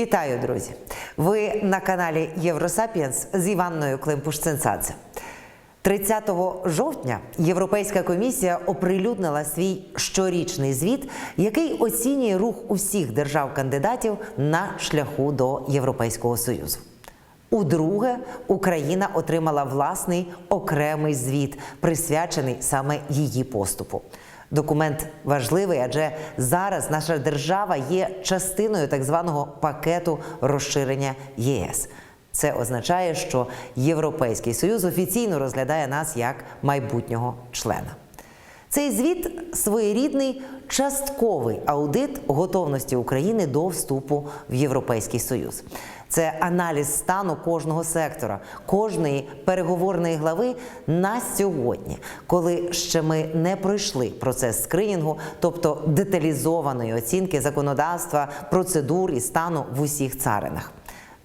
Вітаю, друзі! Ви на каналі Євросапіенс з Іванною Климпуш-Цинцадзе. 30 жовтня Європейська комісія оприлюднила свій щорічний звіт, який оцінює рух усіх держав-кандидатів на шляху до Європейського Союзу. Удруге, Україна отримала власний окремий звіт, присвячений саме її поступу. Документ важливий, адже зараз наша держава є частиною так званого пакету розширення ЄС. Це означає, що Європейський Союз офіційно розглядає нас як майбутнього члена. Цей звіт своєрідний частковий аудит готовності України до вступу в Європейський Союз. Це аналіз стану кожного сектора, кожної переговорної глави на сьогодні, коли ще ми не пройшли процес скринінгу, тобто деталізованої оцінки законодавства, процедур і стану в усіх царинах.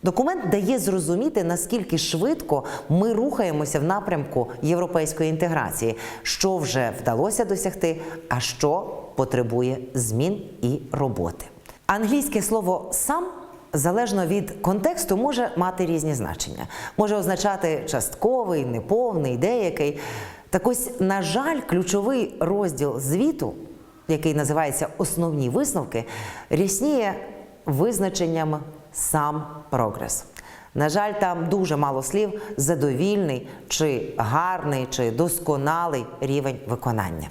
Документ дає зрозуміти, наскільки швидко ми рухаємося в напрямку європейської інтеграції, що вже вдалося досягти, а що потребує змін і роботи. Англійське слово сам. Залежно від контексту може мати різні значення. Може означати частковий, неповний, деякий. Так ось, на жаль, ключовий розділ звіту, який називається Основні висновки, рясніє визначенням сам прогрес. На жаль, там дуже мало слів задовільний, чи гарний, чи досконалий рівень виконання.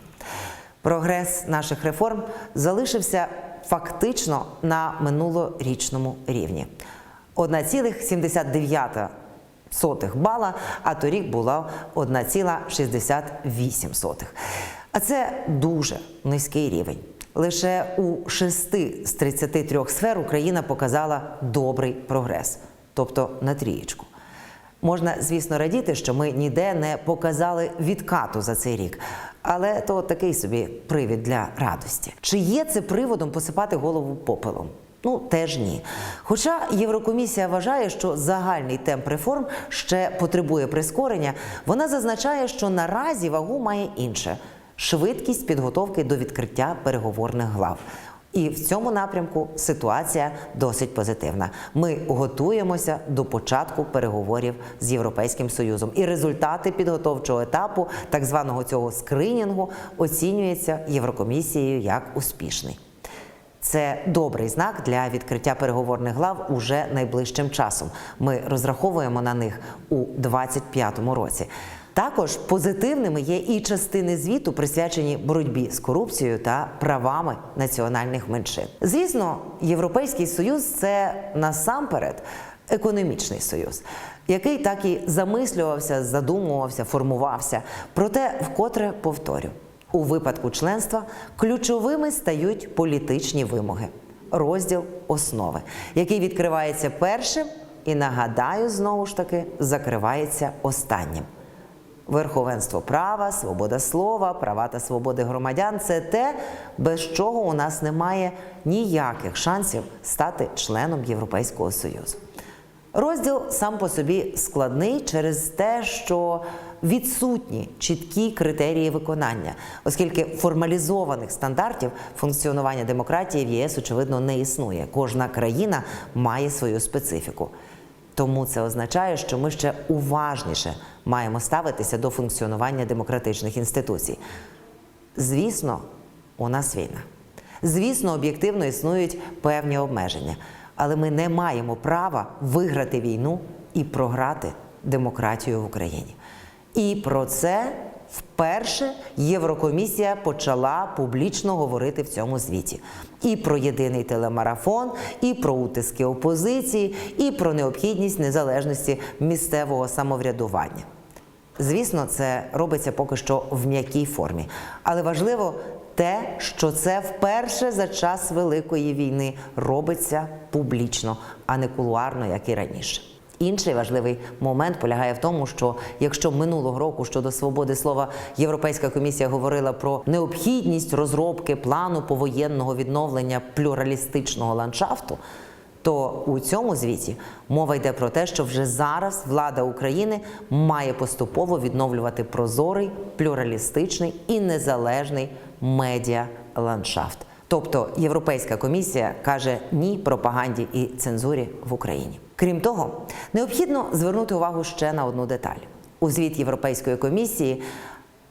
Прогрес наших реформ залишився фактично на минулорічному рівні. 1,79 бала, а торік було 1,68. А це дуже низький рівень. Лише у 6 з 33 сфер Україна показала добрий прогрес, тобто на трієчку. Можна, звісно, радіти, що ми ніде не показали відкату за цей рік, але то такий собі привід для радості. Чи є це приводом посипати голову попелом? Ну, теж ні. Хоча Єврокомісія вважає, що загальний темп реформ ще потребує прискорення, вона зазначає, що наразі вагу має інше швидкість підготовки до відкриття переговорних глав. І в цьому напрямку ситуація досить позитивна. Ми готуємося до початку переговорів з Європейським Союзом. І результати підготовчого етапу, так званого цього скринінгу, оцінюються Єврокомісією як успішний. Це добрий знак для відкриття переговорних глав уже найближчим часом. Ми розраховуємо на них у 2025 році. Також позитивними є і частини звіту, присвячені боротьбі з корупцією та правами національних меншин. Звісно, Європейський Союз це насамперед економічний союз, який так і замислювався, задумувався, формувався. Проте, вкотре повторю, у випадку членства ключовими стають політичні вимоги, розділ основи, який відкривається першим і нагадаю, знову ж таки закривається останнім. Верховенство права, свобода слова, права та свободи громадян це те, без чого у нас немає ніяких шансів стати членом Європейського Союзу. Розділ сам по собі складний через те, що відсутні чіткі критерії виконання, оскільки формалізованих стандартів функціонування демократії в ЄС очевидно не існує. Кожна країна має свою специфіку. Тому це означає, що ми ще уважніше маємо ставитися до функціонування демократичних інституцій. Звісно, у нас війна. Звісно, об'єктивно існують певні обмеження, але ми не маємо права виграти війну і програти демократію в Україні. І про це вперше Єврокомісія почала публічно говорити в цьому звіті. І про єдиний телемарафон, і про утиски опозиції, і про необхідність незалежності місцевого самоврядування. Звісно, це робиться поки що в м'якій формі, але важливо те, що це вперше за час Великої війни робиться публічно, а не кулуарно, як і раніше. Інший важливий момент полягає в тому, що якщо минулого року щодо свободи слова Європейська комісія говорила про необхідність розробки плану повоєнного відновлення плюралістичного ландшафту, то у цьому звіті мова йде про те, що вже зараз влада України має поступово відновлювати прозорий, плюралістичний і незалежний медіа ландшафт. Тобто Європейська комісія каже ні пропаганді і цензурі в Україні. Крім того, необхідно звернути увагу ще на одну деталь. У звіт Європейської комісії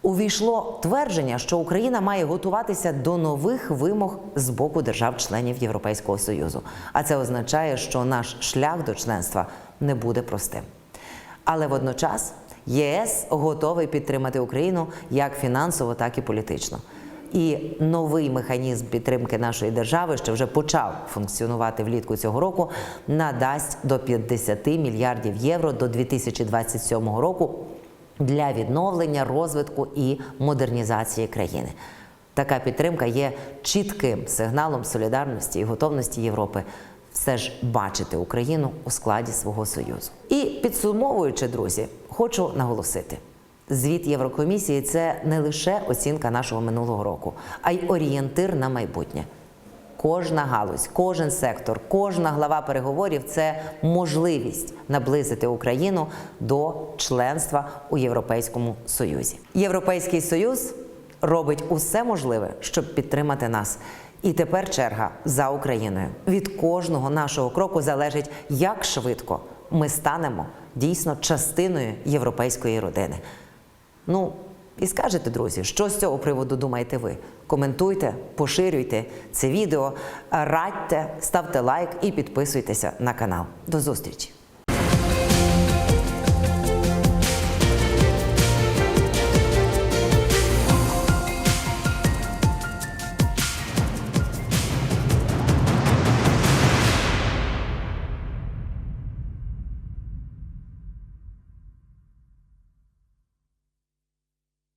увійшло твердження, що Україна має готуватися до нових вимог з боку держав-членів Європейського Союзу. А це означає, що наш шлях до членства не буде простим. Але водночас ЄС готовий підтримати Україну як фінансово, так і політично. І новий механізм підтримки нашої держави, що вже почав функціонувати влітку цього року, надасть до 50 мільярдів євро до 2027 року для відновлення, розвитку і модернізації країни. Така підтримка є чітким сигналом солідарності і готовності Європи все ж бачити Україну у складі свого союзу. І підсумовуючи, друзі, хочу наголосити. Звіт Єврокомісії це не лише оцінка нашого минулого року, а й орієнтир на майбутнє. Кожна галузь, кожен сектор, кожна глава переговорів це можливість наблизити Україну до членства у Європейському Союзі. Європейський Союз робить усе можливе, щоб підтримати нас. І тепер черга за Україною. Від кожного нашого кроку залежить, як швидко ми станемо дійсно частиною європейської родини. Ну, і скажете, друзі, що з цього приводу думаєте ви? Коментуйте, поширюйте це відео, радьте, ставте лайк і підписуйтеся на канал. До зустрічі!